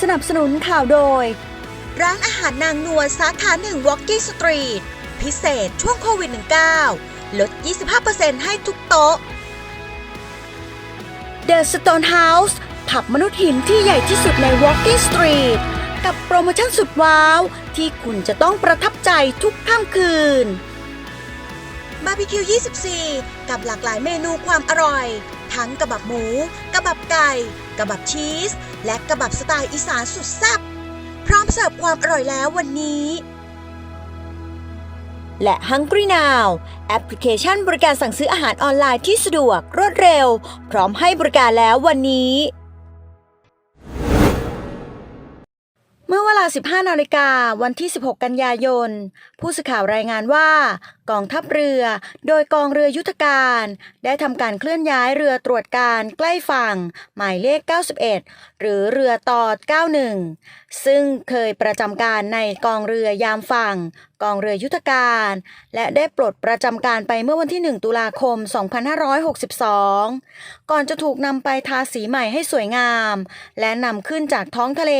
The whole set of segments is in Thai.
สนับสนุนข่าวโดย ร้านอาหารนางนวลสาขาหนึ่ง Walking Street พิเศษช่วงโควิด -19 ลด 25%ให้ทุกโต๊ะ The Stone House ผับมนุษย์หินที่ใหญ่ที่สุดใน Walking Street กับโปรโมชั่นสุดว้าว ที่คุณจะต้องประทับใจทุกค่ำคืนบาร์บีคิว 24 กับหลากหลายเมนูความอร่อย ทั้งกระบับหมู กระบับไก่ กระบับชีส และกระบับสไตล์อีสานสุดแซ่บพร้อมเสิร์ฟความอร่อยแล้ววันนี้ และ Hungry Now แอปพลิเคชันบริการสั่งซื้ออาหารออนไลน์ที่สะดวกรวดเร็ว พร้อมให้บริการแล้ววันนี้เมื่อเวลา 15 นาฬิกาวันที่ 16 กันยายน ผู้สื่อข่าวรายงานว่า กองทัพเรือ โดยกองเรือยุทธการ ได้ทำการเคลื่อนย้ายเรือตรวจการใกล้ฝั่ง หมายเลข 91 หรือเรือตอด91 ซึ่งเคยประจำการในกองเรือยามฝั่ง กองเรือยุทธการ และได้ปลดประจำการไปเมื่อวันที่ 1 ตุลาคม 2562 ก่อนจะถูกนำไปทาสีใหม่ให้สวยงาม และนำขึ้นจากท้องทะเล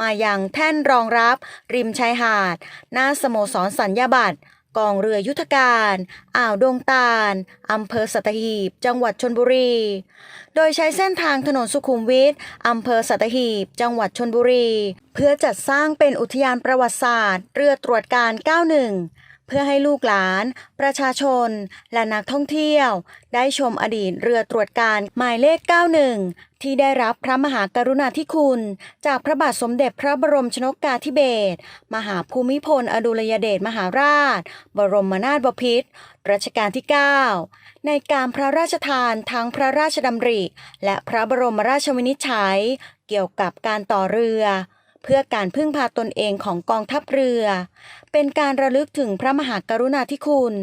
มายังแท่นรองรับ ริมชายหาด หน้าสโมสรสัญญาบัตร กองเรือยุทธการ อ่าวดงตาลอำเภอสัตหีบ จังหวัดชนบุรี โดยใช้เส้นทางถนนสุขุมวิทอำเภอสัตหีบ จังหวัดชนบุรี เพื่อจัดสร้างเป็นอุทยานประวัติศาสตร์ เรือตรวจการ 91 เพื่อให้ลูกหลาน ประชาชน และนักท่องเที่ยว ได้ชมอดีตเรือตรวจการหมายเลข 91 ที่ได้รับพระมหากรุณาธิคุณ จากพระบาทสมเด็จพระบรมชนกกาธิเบศรมหาภูมิพล อดุลยเดชมหาราช บรมนาถบพิตรรัชกาลที่ 9 ในการพระราชทานทั้งพระราชดำริ และพระบรมราชวินิจฉัย เกี่ยวกับการต่อเรือ เพื่อการพึ่งพาตนเองของกองทัพเรือ เป็นการระลึกถึงพระมหากรุณาธิคุณ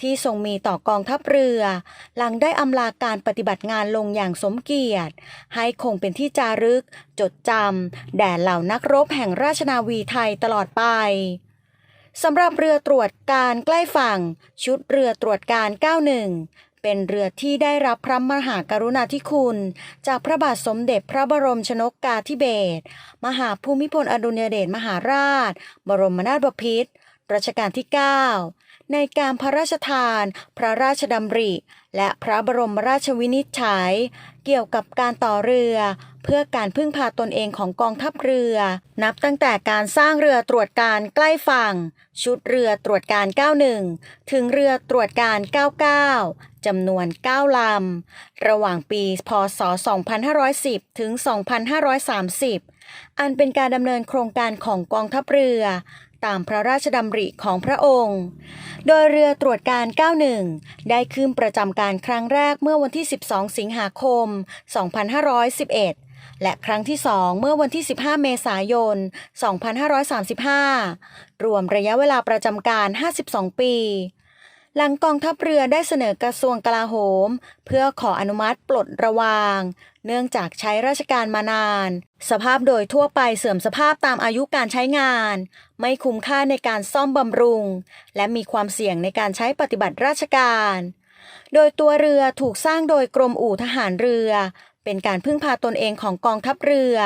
ที่ทรงมีต่อกองทัพเรือ หลังได้อำลาการปฏิบัติงานลงอย่างสมเกียรติ ให้คงเป็นที่จารึก จดจำแด่เหล่านักรบแห่งราชนาวีไทยตลอดไปสำหรับเรือตรวจการใกล้ฝั่ง ชุดเรือตรวจการ 91 เป็นเรือที่ได้รับพระมหากรุณาธิคุณ จากพระบาทสมเด็จพระบรมชนกกาธิเบศรมหาภูมิพลอดุลยเดชมหาราช บรมนาถบพิตรรัชกาลที่ 9 ในการพระราชทาน พระราชดำริ และพระบรมราชวินิจฉัย เกี่ยวกับการต่อเรือ เพื่อการพึ่งพาตนเองของกองทัพเรือ นับตั้งแต่การสร้างเรือตรวจการใกล้ฝั่ง ชุดเรือตรวจการ 91 ถึงเรือตรวจการ 99 จำนวน 9 ลำ ระหว่างปี พศ 2510 ถึง 2530 อันเป็นการดำเนินโครงการของกองทัพเรือตามพระราชดำริของพระองค์ โดยเรือตรวจการ 91 ได้ขึ้นประจำการครั้งแรกเมื่อวันที่ 12 สิงหาคม 2511 และครั้งที่ 2 เมื่อวันที่ 15 เมษายน 2535 รวมระยะเวลาประจำการ 52 ปี หลังกองทัพเรือได้เสนอกระทรวงกลาโหม เพื่อขออนุมัติปลดระวาง เนื่องจากใช้ราชการมานาน สภาพโดยทั่วไปเสื่อมสภาพตามอายุการใช้งาน ไม่คุ้มค่าในการซ่อมบำรุง และมีความเสี่ยงในการใช้ปฏิบัติราชการ โดยตัวเรือถูกสร้างโดยกรมอู่ทหารเรือ เป็นการพึ่งพาตนเองของกองทัพเรือ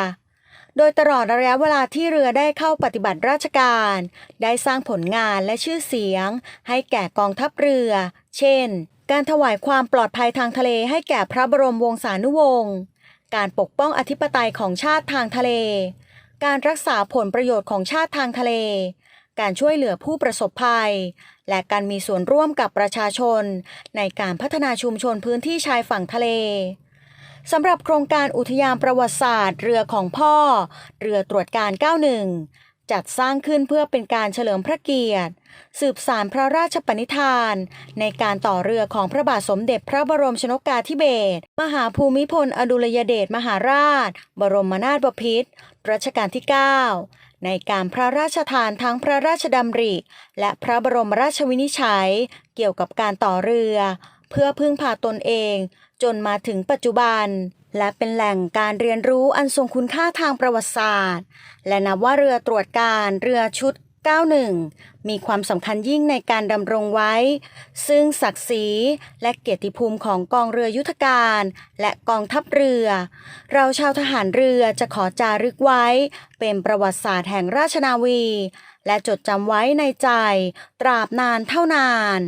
โดยตลอดระยะเวลาที่เรือได้เข้าปฏิบัติราชการ ได้สร้างผลงานและชื่อเสียง ให้แก่กองทัพเรือ เช่น การถวายความปลอดภัยทางทะเลให้แก่พระบรมวงศานุวงศ์การปกป้องอธิปไตยของชาติทางทะเล การรักษาผลประโยชน์ของชาติทางทะเล การช่วยเหลือผู้ประสบภัย และการมีส่วนร่วมกับประชาชน ในการพัฒนาชุมชนพื้นที่ชายฝั่งทะเลสำหรับโครงการอุทยานประวัติศาสตร์ เรือของพ่อ เรือตรวจการ 91 จัดสร้างขึ้นเพื่อเป็นการเฉลิมพระเกียรติ สืบสารพระราชปณิธาน ในการต่อเรือของพระบาทสมเด็จพระบรมชนกาธิเบศรมหาภูมิพลอดุลยเดชมหาราช บรมนาถบพิตรรัชกาลที่ 9 ในการพระราชทานทั้งพระราชดำริ และพระบรมราชวินิจฉัย เกี่ยวกับการต่อเรือ เพื่อพึ่งพาตนเอง จนมาถึงปัจจุบัน และเป็นแหล่งการเรียนรู้อันทรงคุณค่าทางประวัติศาสตร์ และนับว่าเรือตรวจการเรือชุด 91 มีความสำคัญยิ่งในการดำรงไว้ ซึ่งศักดิ์ศรีและเกียรติภูมิของกองเรือยุทธการ และกองทัพเรือ เราชาวทหารเรือจะขอจารึกไว้ เป็นประวัติศาสตร์แห่งราชนาวี และจดจำไว้ในใจ ตราบนานเท่านาน